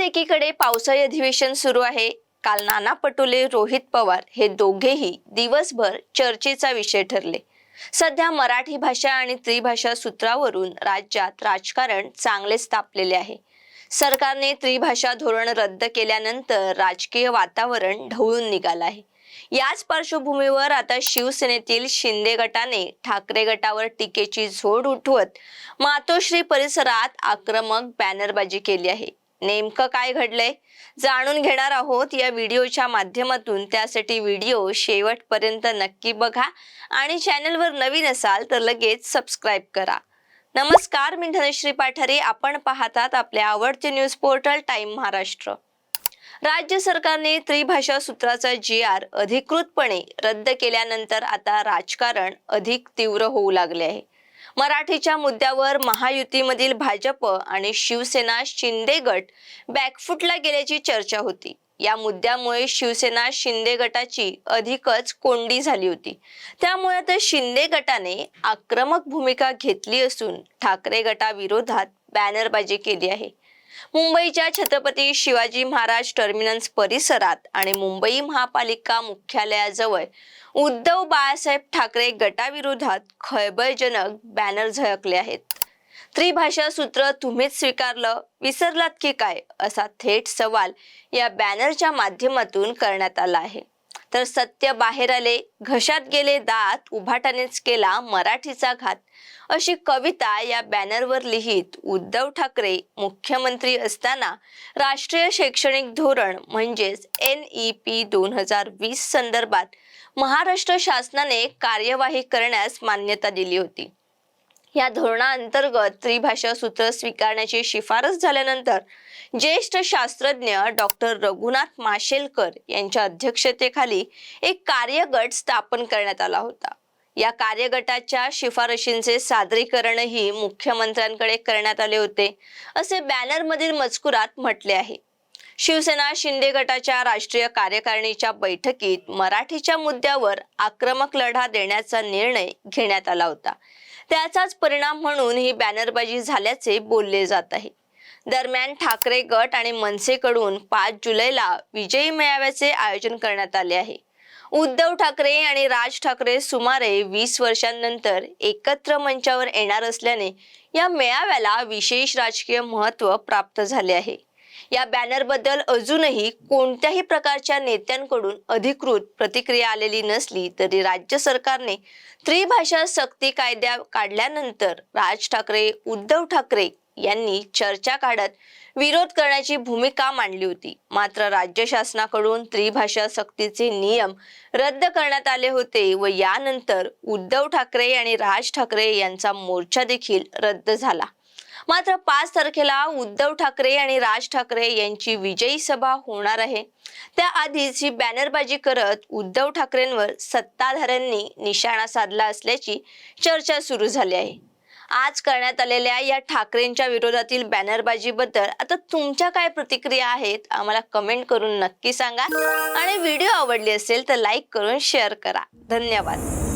राज्यात एकीकडे पावसाळी अधिवेशन सुरू आहे. काल नाना पटोले रोहित पवार हे दोघेही दिवसभर चर्चेचा विषय ठरले. सध्या मराठी भाषा आणि त्रिभाषा सूत्रावरून राज्यात राजकारण चांगलेच तापलेले आहे. सरकारने त्रिभाषा धोरण रद्द केल्यानंतर राजकीय वातावरण ढवळून निघालं आहे. याच पार्श्वभूमीवर आता शिवसेनेतील शिंदे गटाने ठाकरे गटावर टीकेची झोड उठवत मातोश्री परिसरात आक्रमक बॅनरबाजी केली आहे. नेमकं काय घडलंय? जाणून घेणार आहोत या व्हिडिओच्या माध्यमातून. त्यासाठी व्हिडिओ शेवटपर्यंत नक्की बघा आणि चॅनलवर नवीन असाल तर लगेच सबस्क्राईब करा. नमस्कार मी धनश्री पाठारे. आपण पाहतात आपले आवडते न्यूज पोर्टल टाइम महाराष्ट्र. राज्य सरकारने त्रिभाषा सूत्राचा जी आर अधिकृतपणे रद्द केल्यानंतर आता राजकारण अधिक तीव्र होऊ लागले आहे. मराठीच्या मुद्द्यावर महायुतीमधील भाजप आणि शिवसेना शिंदे गट बॅकफुटला गेल्याची चर्चा होती. या मुद्द्यामुळे शिवसेना शिंदे गटाची अधिकच कोंडी झाली होती. त्यामुळे तर शिंदे गटाने आक्रमक भूमिका घेतली असून ठाकरे गटाविरोधात बॅनरबाजी केली आहे. मुंबईच्या छत्रपती शिवाजी महाराज टर्मिनस परिसरात आणि मुंबई महापालिका मुख्यालयाजवळ उद्धव बाळासाहेब ठाकरे गटाविरोधात खळबळजनक बॅनर झळकले आहेत. त्रिभाषा सूत्र तुम्हीच स्वीकारलं विसरलात की काय? असा थेट सवाल या बॅनरच्या माध्यमातून करण्यात आला आहे. तर सत्य बाहेर आले घशात गेले दात उभाटानेच केला मराठीचा घात. अशी कविता या बॅनरवर लिहित उद्धव ठाकरे मुख्यमंत्री असताना राष्ट्रीय शैक्षणिक धोरण म्हणजेच एन ई पी दोन हजार वीस संदर्भात महाराष्ट्र शासनाने कार्यवाही करण्यास मान्यता दिली होती. या धोरणाअंतर्गत त्रिभाषा सूत्र स्वीकारण्याची शिफारस झाल्यानंतर ज्येष्ठ शास्त्रज्ञ डॉक्टर रघुनाथ माशेलकर यांच्या अध्यक्षतेखाली एक कार्यगट स्थापन करण्यात आला होता. या कार्यगटाच्या शिफारशींचे सादरीकरणही मुख्यमंत्र्यांकडे करण्यात आले होते असे बॅनरमधील मजकुरात म्हटले आहे. शिवसेना शिंदे गटाच्या राष्ट्रीय कार्यकारिणीच्या बैठकीत मराठीच्या मुद्द्यावर आक्रमक लढा देण्याचा निर्णय घेण्यात आला होता. त्याचाच परिणाम म्हणून ही बॅनरबाजी झाल्याचे बोलले जात आहे. दरम्यान ठाकरे गट आणि मनसेकडून पाच जुलैला विजयी मेळाव्याचे आयोजन करण्यात आले आहे. उद्धव ठाकरे आणि राज ठाकरे सुमारे वीस वर्षांनंतर एकत्र मंचावर येणार असल्याने या मेळाव्याला विशेष राजकीय महत्त्व प्राप्त झाले आहे. या बॅनरबद्दल अजूनही कोणत्याही प्रकारच्या नेत्यांकडून अधिकृत प्रतिक्रिया आलेली नसली तरी राज्य सरकारने त्रिभाषा सक्ती कायद्या काढल्यानंतर राज ठाकरे उद्धव ठाकरे यांनी चर्चा काढत विरोध करण्याची भूमिका मांडली होती. मात्र राज्य शासनाकडून त्रिभाषा सक्तीचे नियम रद्द करण्यात आले होते व यानंतर उद्धव ठाकरे आणि राज ठाकरे यांचा मोर्चा देखील रद्द झाला. मात्र पाच तारखेला उद्धव ठाकरे आणि राज ठाकरे यांची विजयी सभा होणार आहे. त्याआधीच ही बॅनरबाजी करत उद्धव ठाकरेंवर सत्ताधाऱ्यांनी निशाणा साधला असल्याची चर्चा सुरू झाली आहे. आज करण्यात आलेल्या या ठाकरेंच्या विरोधातील बॅनरबाजीबद्दल आता तुमच्या काय प्रतिक्रिया आहेत आम्हाला कमेंट करून नक्की सांगा. आणि व्हिडिओ आवडली असेल तर लाईक करून शेअर करा. धन्यवाद.